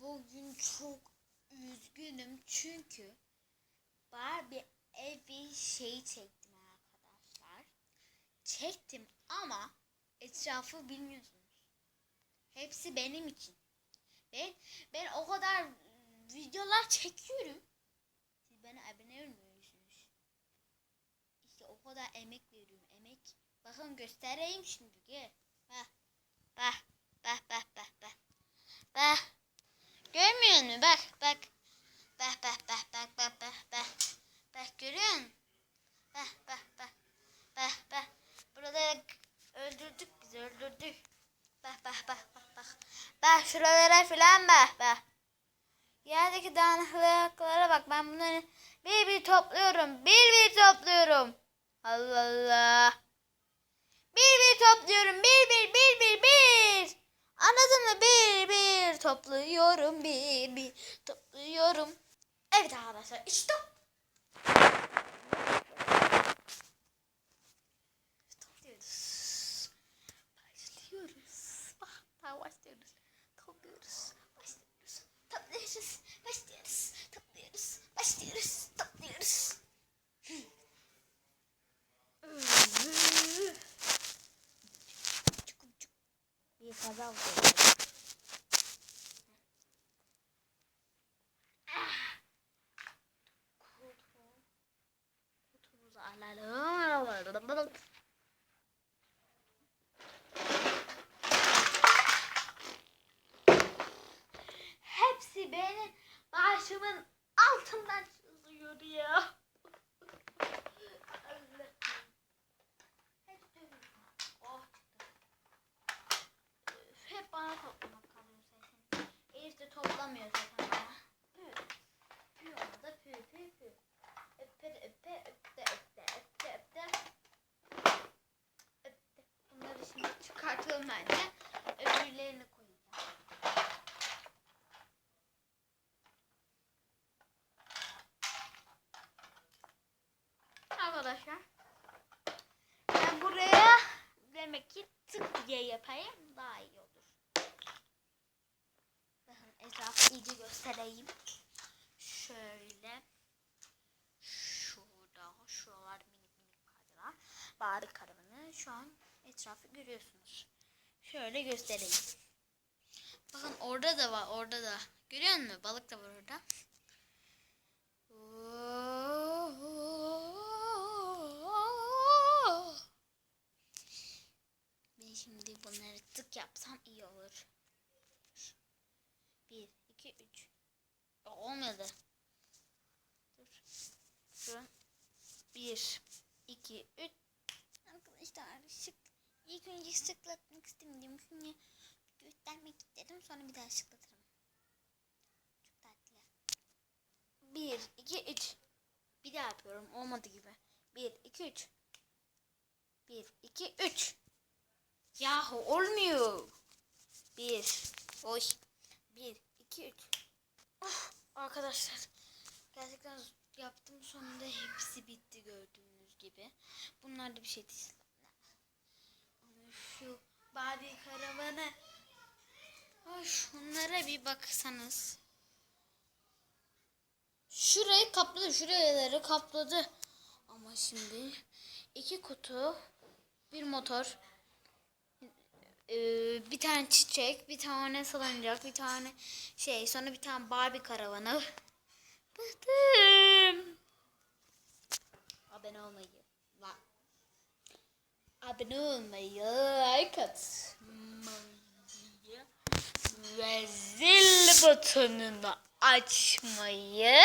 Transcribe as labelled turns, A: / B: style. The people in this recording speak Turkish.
A: Bugün çok üzgünüm çünkü Barbie evi şey çektim arkadaşlar. Çektim ama etrafı bilmiyorsunuz. Hepsi benim için. Ben ben o kadar videolar çekiyorum. Siz bana abone olmuyorsunuz. İşte o kadar emek veriyorum. Emek. Bakın göstereyim şimdi. Gel. Bak. Bak. Bak bak bak bak. Bak. Musun? Bak bak. Bak bak bak bak bak bak bak. Bak görüyor musun? Bak bak bak. Bak bak. Burada öldürdük biz öldürdük. Bak bak bak bak bak. Bak şuralara filan bak bak. Yerdeki dağınıklıklara bak ben bunları bir bir topluyorum. Bir bir topluyorum. Allah Allah. Bir bir topluyorum. Bir bir bir. Anladın mı? Bir bir topluyorum. Bir bir topluyorum. Evet arkadaşlar işte. Topluyoruz. Başlıyoruz. Bak başlıyoruz. Topluyoruz. Başlıyoruz. Topluyoruz. Başlıyoruz. Topluyoruz. Başlıyoruz. Topluyoruz. Bir kaza oldu. Kutumuzu alalım. Hepsi benim başımın altından çiziyor ya. Hep bana toplamak kalıyor zaten. Elif de toplamıyor zaten bana. Pü. Pü ona da pü pü pü. Öpe de öpe öpe öpe öpe öpe. Öpe. Bunları şimdi çıkartalım bence. Öbürlerini Arkadaşlar. Ben buraya demek ki tık diye yapayım daha iyi olur. Bakın etrafı iyice göstereyim. Şöyle. Şurada, şuralar minik minik karalar. Bari karavanı şu an etrafı görüyorsunuz. Şöyle göstereyim. Bakın orada da var, orada da. Görüyor musun? Balık da var orada. Ben şimdi bunları tık yapsam iyi olur. Bir, iki, üç. Aa, Olmadı. Dur. Durun. Bir, iki, üç. Arkadaşlar şık. İlk önce şıklatmak istemedim. Şimdi göstermek istedim. Sonra bir daha şıklatırım. Çok tatlı. Bir, iki, üç. Bir daha yapıyorum. Olmadı gibi. Bir, iki, üç. Bir, iki, üç. Yahu olmuyor. Bir. Oy. Bir, iki, üç. Oh, arkadaşlar. Gerçekten yaptım sonunda hepsi bitti gördüğünüz gibi. Bunlar da bir şey değil. Ama şu Barbie karavanı. Ay şunlara bir baksanız. Şurayı kapladı, şuraları kapladı. Ama şimdi iki kutu, bir motor, ee, bir tane çiçek, bir tane salıncak, bir tane şey, sonra bir tane Barbie karavanı. Bıktım. Abone olmayı, la- abone olmayı, like atmayı ve zil butonunu açmayı